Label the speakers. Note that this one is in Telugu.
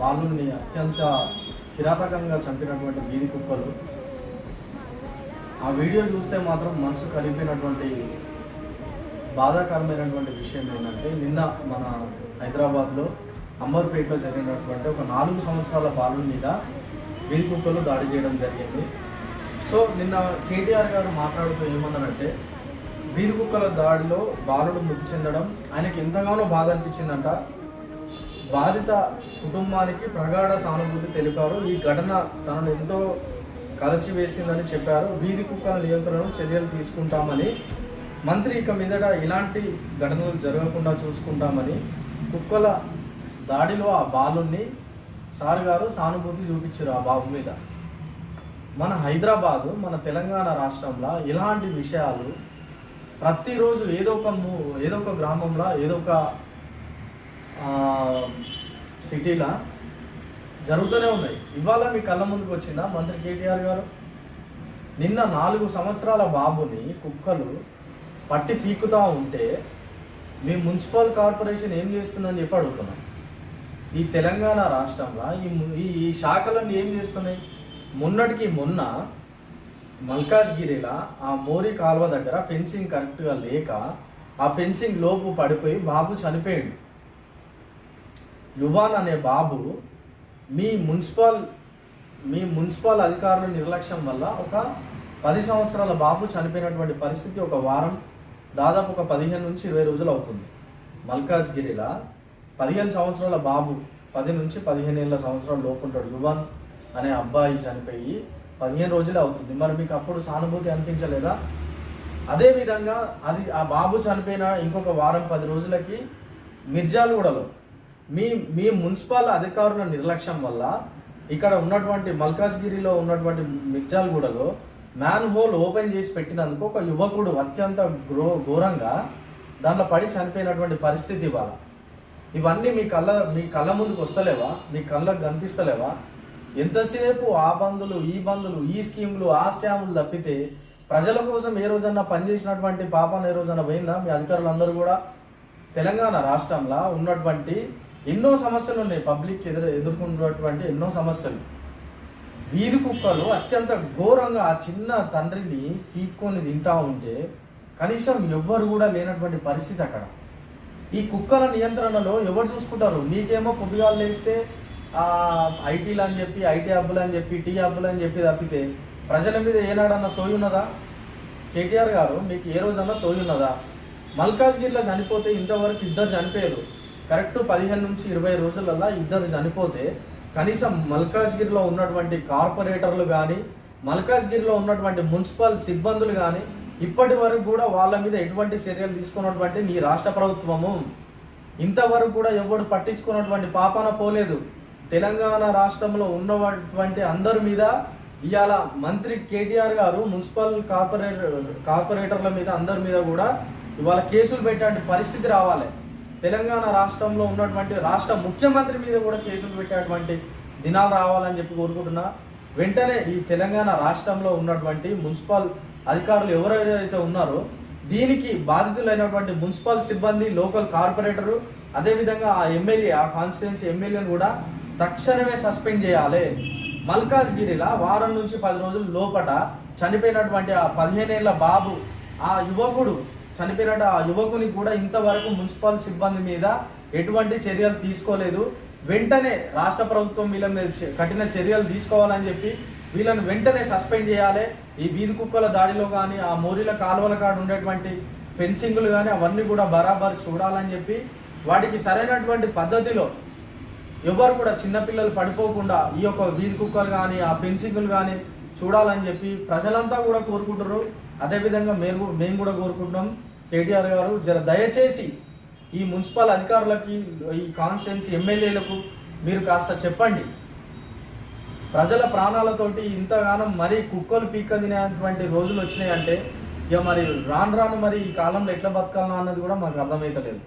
Speaker 1: బాలుని అత్యంత కిరాతకంగా చంపినటువంటి వీధి కుక్కలు. ఆ వీడియో చూస్తే మాత్రం మనసు కలిపినటువంటి బాధాకరమైనటువంటి విషయం ఏంటంటే నిన్న మన హైదరాబాద్లో అంబర్పేటలో జరిగినటువంటి ఒక నాలుగు సంవత్సరాల బాలుని మీద వీధి కుక్కలు దాడి చేయడం జరిగింది. సో నిన్న కేటీఆర్ గారు మాట్లాడుతూ ఏమన్నారంటే వీధి కుక్కల దాడిలో బాలుడు మృతి చెందడం ఆయనకి ఎంతగానో బాధ అనిపించిందంట. బాధిత కుటుంబానికి ప్రగాఢ సానుభూతి తెలిపారు. ఈ ఘటన తనను ఎంతో కలచివేసిందని చెప్పారు. వీధి కుక్కల నియంత్రణ చర్యలు తీసుకుంటామని మంత్రి ఇక మీదట ఇలాంటి ఘటనలు జరగకుండా చూసుకుంటామని కుక్కల దాడిలో ఆ బాలుని సార్ గారు సానుభూతి చూపించారు ఆ బాబు మీద. మన హైదరాబాదు మన తెలంగాణ రాష్ట్రంలో ఇలాంటి విషయాలు ప్రతిరోజు ఏదో ఒక ఏదో ఒక గ్రామంలో ఏదో ఒక సిటీలో జరుగుతూనే ఉన్నాయి. ఇవాళ మీ కళ్ళ ముందుకు వచ్చిందా మంత్రి కేటీఆర్ గారు? నిన్న నాలుగు సంవత్సరాల బాబుని కుక్కలు పట్టి పీకుతా ఉంటే మీ మున్సిపల్ కార్పొరేషన్ ఏం చేస్తుందని చెప్పి అడుగుతున్నాం. ఈ తెలంగాణ రాష్ట్రంలో ఈ ము- ఈ ఈ శాఖలన్నీ ఏం చేస్తున్నాయి? మొన్నటికి మొన్న మల్కాజ్గిరిలా ఆ మోరి కాల్వ దగ్గర ఫెన్సింగ్ కరెక్ట్గా లేక ఆ ఫెన్సింగ్ లోపు పడిపోయి బాబు చనిపోయాడు. యువాన్ అనే బాబు మీ మున్సిపల్ మీ మున్సిపల్ అధికారుల నిర్లక్ష్యం వల్ల ఒక పది సంవత్సరాల బాబు చనిపోయినటువంటి పరిస్థితి ఒక వారం దాదాపు ఒక పదిహేను నుంచి ఇరవై రోజులు అవుతుంది. మల్కాజ్గిరిలా పదిహేను సంవత్సరాల బాబు పది నుంచి పదిహేను ఏళ్ళ సంవత్సరాల లోపు ఉంటాడు యువన్ అనే అబ్బాయి చనిపోయి పదిహేను రోజులే అవుతుంది. మరి మీకు అప్పుడు సానుభూతి అనిపించలేదా? అదే విధంగా అది ఆ బాబు చనిపోయిన ఇంకొక వారం పది రోజులకి మిర్జాలగూడలో మీ మీ మున్సిపల్ అధికారుల నిర్లక్ష్యం వల్ల ఇక్కడ ఉన్నటువంటి మల్కాజ్గిరిలో ఉన్నటువంటి మిర్జాలగూడలో మ్యాన్ హోల్ ఓపెన్ చేసి పెట్టినందుకు ఒక యువకుడు అత్యంత ఘో ఘోరంగా దాంట్లో పడి చనిపోయినటువంటి పరిస్థితి ఇవాళ. ఇవన్నీ మీ కళ్ళ మీ కళ్ళ ముందుకు వస్తలేవా? మీ కళ్ళకు కనిపిస్తలేవా? ఎంతసేపు ఆ బంధులు ఈ బంధులు ఈ స్కీములు ఆ స్కాములు తప్పితే ప్రజల కోసం ఏ రోజన్నా పనిచేసినటువంటి పాపం ఏ రోజన్నా పోయిందా మీ అధికారులందరూ కూడా? తెలంగాణ రాష్ట్రంలో ఉన్నటువంటి ఎన్నో సమస్యలు ఉన్నాయి. పబ్లిక్ ఎదురు ఎదుర్కొన్నటువంటి ఎన్నో సమస్యలు. వీధి కుక్కలు అత్యంత ఘోరంగా ఆ చిన్న తండ్రిని పీక్కొని తింటా ఉంటే కనీసం ఎవ్వరు కూడా లేనటువంటి పరిస్థితి అక్కడ. ఈ కుక్కల నియంత్రణలో ఎవరు చూసుకుంటారు? మీకేమో పొద్దుగాలు లేస్తే ఐటీలు అని చెప్పి ఐటీ హబ్బులు అని చెప్పి టీ హబ్బులు అని చెప్పి తప్పితే ప్రజల మీద ఏనాడన్నా సోయి ఉన్నదా? కేటీఆర్ గారు మీకు ఏ రోజన్నా సోయి ఉన్నదా? మల్కాజ్గిరిలో చనిపోతే ఇంతవరకు ఇద్దరు చనిపోయారు. కరెక్ట్ పదిహేను నుంచి ఇరవై రోజులలో ఇద్దరు చనిపోతే కనీసం మల్కాజ్గిరిలో ఉన్నటువంటి కార్పొరేటర్లు కానీ మల్కాజ్గిరిలో ఉన్నటువంటి మున్సిపల్ సిబ్బందులు కానీ ఇప్పటి వరకు కూడా వాళ్ళ మీద ఎటువంటి చర్యలు తీసుకున్నటువంటి నీ రాష్ట్ర ప్రభుత్వము? ఇంతవరకు కూడా ఎవడు పట్టించుకున్నటువంటి పాపాన పోలేదు. తెలంగాణ రాష్ట్రంలో ఉన్నటువంటి అందరి మీద ఇవాళ మంత్రి కేటీఆర్ గారు మున్సిపల్ కార్పొరేటర్ కార్పొరేటర్ల మీద అందరి మీద కూడా ఇవాళ కేసులు పెట్టే పరిస్థితి రావాలి. తెలంగాణ రాష్ట్రంలో ఉన్నటువంటి రాష్ట్ర ముఖ్యమంత్రి మీద కూడా కేసులు పెట్టేటువంటి దినాలు రావాలని చెప్పి కోరుకుంటున్నా. వెంటనే ఈ తెలంగాణ రాష్ట్రంలో ఉన్నటువంటి మున్సిపల్ అధికారులు ఎవరెవరైతే ఉన్నారో దీనికి బాధితులైనటువంటి మున్సిపల్ సిబ్బంది లోకల్ కార్పొరేటరు అదేవిధంగా ఆ ఎమ్మెల్యే ఆ కాన్స్టిట్యున్సీ ఎమ్మెల్యేను కూడా తక్షణమే సస్పెండ్ చేయాలి. మల్కాజ్గిరిలా వారం నుంచి పది రోజుల లోపట చనిపోయినటువంటి ఆ పదిహేనేళ్ళ బాబు ఆ యువకుడు చనిపోయినట్టు ఆ యువకుని కూడా ఇంతవరకు మున్సిపల్ సిబ్బంది మీద ఎటువంటి చర్యలు తీసుకోలేదు. వెంటనే రాష్ట్ర ప్రభుత్వం వీళ్ళ మీద కఠిన చర్యలు తీసుకోవాలని చెప్పి వీళ్ళని వెంటనే సస్పెండ్ చేయాలి. ఈ వీధి కుక్కల దాడిలో కానీ ఆ మోరీల కాలువల కాడ ఉండేటువంటి ఫెన్సింగ్లు కానీ అవన్నీ కూడా బరాబర్ చూడాలని చెప్పి వాటికి సరైనటువంటి పద్ధతిలో ఎవరు కూడా చిన్నపిల్లలు పడిపోకుండా ఈ యొక్క వీధి కుక్కలు కానీ ఆ ఫెన్సింగ్లు కానీ చూడాలని చెప్పి ప్రజలంతా కూడా కోరుకుంటారు అదేవిధంగా మేము మేము కూడా కోరుకుంటున్నాం. కేటీఆర్ గారు జర దయచేసి ఈ మున్సిపల్ అధికారులకి ఈ కాన్స్టిట్యున్సీ ఎమ్మెల్యేలకు మీరు కాస్త చెప్పండి. ప్రజల ప్రాణాలతోటి ఇంతగానం మరీ కుక్కలు పీక్క తినేటువంటి రోజులు వచ్చినాయంటే ఇక మరి రాను రాను మరి ఈ కాలంలో ఎట్లా బతకాలన్నా అన్నది కూడా మాకు అర్థమైతలేదు.